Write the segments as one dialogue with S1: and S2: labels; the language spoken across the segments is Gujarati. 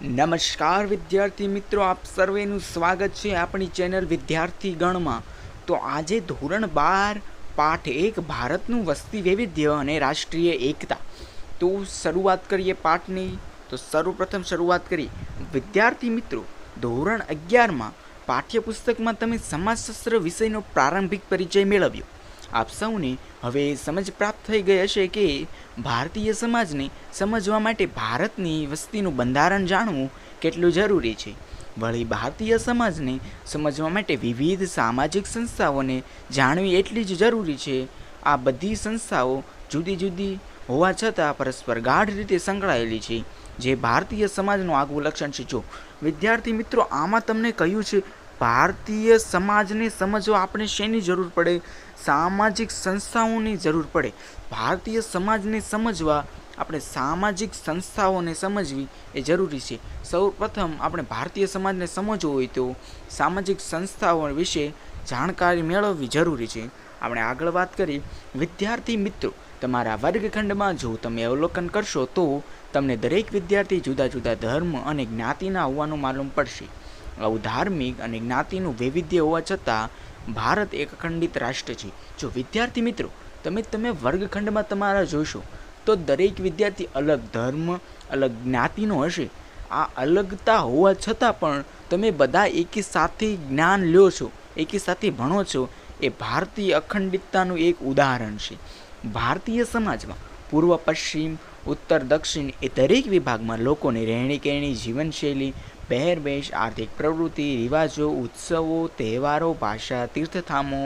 S1: નમસ્કાર વિદ્યાર્થી મિત્રો, આપ સર્વેનું સ્વાગત છે આપણી ચેનલ વિદ્યાર્થી ગણમાં. તો આજે ધોરણ બાર, પાઠ એક, ભારતનું વસ્તી વૈવિધ્ય અને રાષ્ટ્રીય એકતા. તો શરૂઆત કરીએ પાઠની. તો સર્વપ્રથમ શરૂઆત કરી વિદ્યાર્થી મિત્રો, ધોરણ અગિયારમાં પાઠ્યપુસ્તકમાં તમે સમાજશાસ્ત્ર વિષયનો પ્રારંભિક પરિચય મેળવ્યો. આપ સૌને હવે સમજ પ્રાપ્ત થઈ ગઈ હશે કે ભારતીય સમાજને સમજવા માટે ભારતની વસ્તીનું બંધારણ જાણવું કેટલું જરૂરી છે. વળી ભારતીય સમાજને સમજવા માટે વિવિધ સામાજિક સંસ્થાઓને જાણવી એટલી જ જરૂરી છે. આ બધી સંસ્થાઓ જુદી જુદી હોવા છતાં પરસ્પર ગાઢ રીતે સંકળાયેલી છે. જે ભારતીય સમાજનું આગવું લક્ષણ છે, જો વિદ્યાર્થી મિત્રો, આમાં તમને કહ્યું છે ભારતીય સમાજને સમજવા આપણે શેની જરૂર પડે? સામાજિક સંસ્થાઓની જરૂર પડે. ભારતીય સમાજને સમજવા આપણે સામાજિક સંસ્થાઓને સમજવી એ જરૂરી છે. સૌ પ્રથમ આપણે ભારતીય સમાજને સમજવો હોય તો સામાજિક સંસ્થાઓ વિશે જાણકારી મેળવવી જરૂરી છે. આપણે આગળ વાત કરી. વિદ્યાર્થી મિત્રો, તમારા વર્ગખંડમાં જો તમે અવલોકન કરશો તો તમને દરેક વિદ્યાર્થી જુદા જુદા ધર્મ અને જ્ઞાતિના હોવાનું માલુમ પડશે. આવું ધાર્મિક અને જ્ઞાતિનું વૈવિધ્ય હોવા છતાં, ભારત એક અખંડિત રાષ્ટ્ર છે. જો વિદ્યાર્થી મિત્રો, તમે તમે વર્ગખંડમાં તમારા જોશો, તો દરેક વિદ્યાર્થી અલગ ધર્મ, અલગ જ્ઞાતિનો હશે. આ અલગતા હોવા છતાં પણ તમે બધા એકી સાથે જ્ઞાન લ્યો છો, એકી સાથે ભણો છો, એ ભારતીય અખંડિતતાનું એક ઉદાહરણ છે. ભારતીય સમાજમાં પૂર્વ પશ્ચિમ, ઉત્તર દક્ષિણ એ દરેક વિભાગમાં લોકોની રહેણી કહેણી જીવનશૈલી પહેરવેશ, આર્થિક પ્રવૃત્તિ, રિવાજો, ઉત્સવો, તહેવારો, ભાષા, તીર્થધામો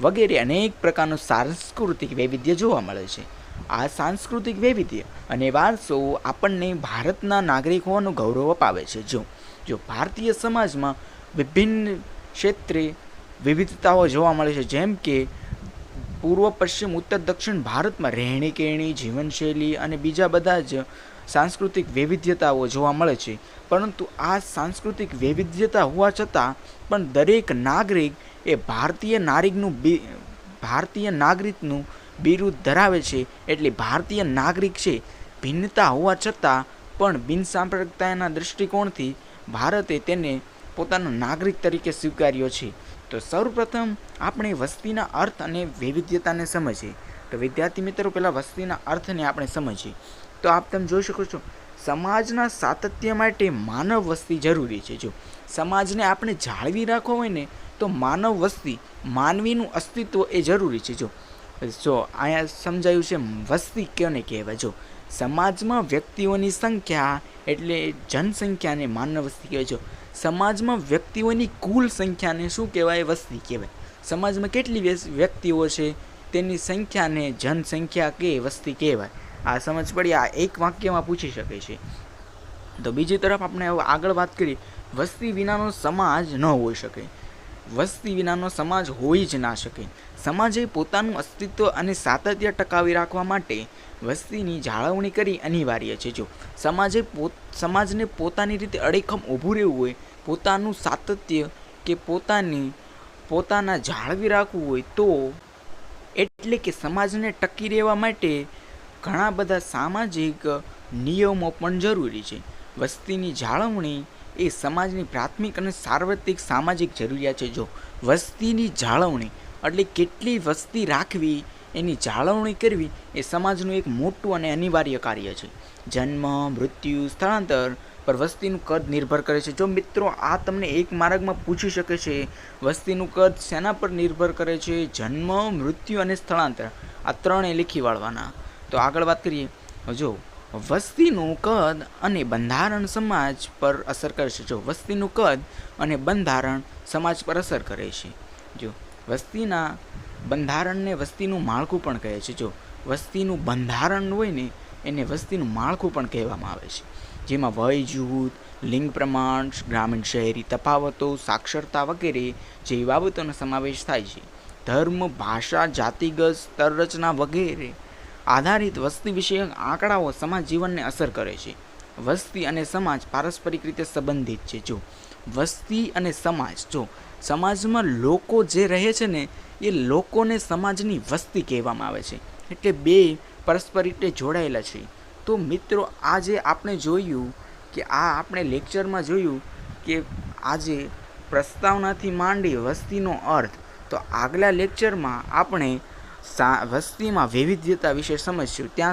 S1: વગેરે અનેક પ્રકારનું સાંસ્કૃતિક વૈવિધ્ય જોવા મળે છે. આ સાંસ્કૃતિક વૈવિધ્ય અને વારસો આપણને ભારતના નાગરિક હોવાનું ગૌરવ અપાવે છે. જો જો ભારતીય સમાજમાં વિભિન્ન ક્ષેત્રે વિવિધતાઓ જોવા મળે છે, જેમ કે પૂર્વ, પશ્ચિમ, ઉત્તર, દક્ષિણ ભારતમાં રહેણી કહેણી જીવનશૈલી અને બીજા બધા જ સાંસ્કૃતિક વૈવિધ્યતાઓ જોવા મળે છે. પરંતુ આ સાંસ્કૃતિક વૈવિધ્યતા હોવા છતાં પણ દરેક નાગરિક એ ભારતીય નાગરિકનું બી, ભારતીય નાગરિકનું બિરુદ ધરાવે છે એટલે ભારતીય નાગરિક છે. ભિન્નતા હોવા છતાં પણ બિનસાંપ્રદાયના દૃષ્ટિકોણથી ભારતે તેને પોતાનો નાગરિક તરીકે સ્વીકાર્યો છે. તો સૌપ્રથમ આપણે વસ્તીના અર્થ અને વૈવિધ્યતાને સમજીએ. તો વિદ્યાર્થી મિત્રો, પહેલાં વસ્તીના અર્થને આપણે સમજીએ. તો આપ તમે જોઈ શકો છો, સમાજના સાતત્ય માટે માનવ વસ્તી જરૂરી છે. જો સમાજને આપણે જાળવી રાખવો હોય ને, તો માનવ વસ્તી, માનવીનું અસ્તિત્વ એ જરૂરી છે. જો જો અહીંયા સમજાયું છે, વસ્તી કોને કહેવાય? જો, સમાજમાં વ્યક્તિઓની સંખ્યા એટલે જનસંખ્યાને માનવ વસ્તી કહેવાય. જો, સમાજમાં વ્યક્તિઓની કુલ સંખ્યાને શું કહેવાય? વસ્તી કહેવાય. સમાજમાં કેટલી વ્યક્તિઓ છે? તેની સંખ્યાને જનસંખ્યા કે વસ્તી કહેવાય. આ સમજ પડી, આ એક વાક્યમાં પૂછી શકે છે. તો બીજી તરફ આપણે આગળ વાત કરી, વસ્તી વિનાનો સમાજ ન હોઈ શકે. વસ્તી વિનાનો સમાજ હોઈ જ ના શકે. સમાજે પોતાનું અસ્તિત્વ અને સાતત્ય ટકાવી રાખવા માટે વસ્તીની જાળવણી કરી અનિવાર્ય છે. જો સમાજે પોત, સમાજને પોતાની રીતે અડેખમ ઊભું રહેવું હોય, પોતાનું સાતત્ય કે પોતાની, પોતાના જાળવી રાખવું હોય તો, એટલે કે સમાજને ટકી રહેવા માટે ઘણા બધા સામાજિક નિયમો પણ જરૂરી છે. વસ્તીની જાળવણી એ સમાજની પ્રાથમિક અને સાર્વત્રિક સામાજિક જરૂરિયાત છે. જો વસ્તીની જાળવણી, એટલે કેટલી વસ્તી રાખવી, એની જાળવણી કરવી એ સમાજનું એક મોટું અને અનિવાર્ય કાર્ય છે. જન્મ, મૃત્યુ, સ્થળાંતર પર વસ્તીનું કદ નિર્ભર કરે છે. જો મિત્રો આ તમને એક માર્ગમાં પૂછી શકે છે, વસ્તીનું કદ શેના પર નિર્ભર કરે છે? જન્મ, મૃત્યુ અને સ્થળાંતર. આ ત્રણે લીખી વાળવાના. તો આગળ વાત કરીએ. જો વસ્તીનું કદ અને બંધારણ સમાજ પર અસર કરે છે. જો વસ્તીનું કદ અને બંધારણ સમાજ પર અસર કરે છે. જો, વસ્તીના બંધારણને વસ્તીનું માળખું પણ કહે છે. જો, વસ્તીનું બંધારણ હોય ને, એને વસ્તીનું માળખું પણ કહેવામાં આવે છે. જેમાં વય, જૂથ, લિંગ પ્રમાણ, ગ્રામીણ શહેરી તફાવતો, સાક્ષરતા વગેરે જેવી બાબતોનો સમાવેશ થાય છે. ધર્મ, ભાષા, જાતિગત સ્તર રચના વગેરે આધારિત વસ્તી વિષયક આંકડાઓ સમાજ જીવનને અસર કરે છે. વસ્તી અને સમાજ પારસ્પરિક રીતે સંબંધિત છે. જો વસ્તી અને સમાજ, જો સમાજમાં લોકો જે રહે છે ને, એ લોકોને સમાજની વસ્તી કહેવામાં આવે છે. એટલે બે પરસ્પર રીતે જોડાયેલા છે. તો મિત્રો, આજે આપણે જોયું કે, આ આપણે લેક્ચરમાં જોયું કે આજે પ્રસ્તાવનાથી માંડી વસ્તીનો અર્થ. તો આગલા લેક્ચરમાં આપણે વસ્તીમાં વૈવિધ્યતા વિશે સમજશું. ત્યાં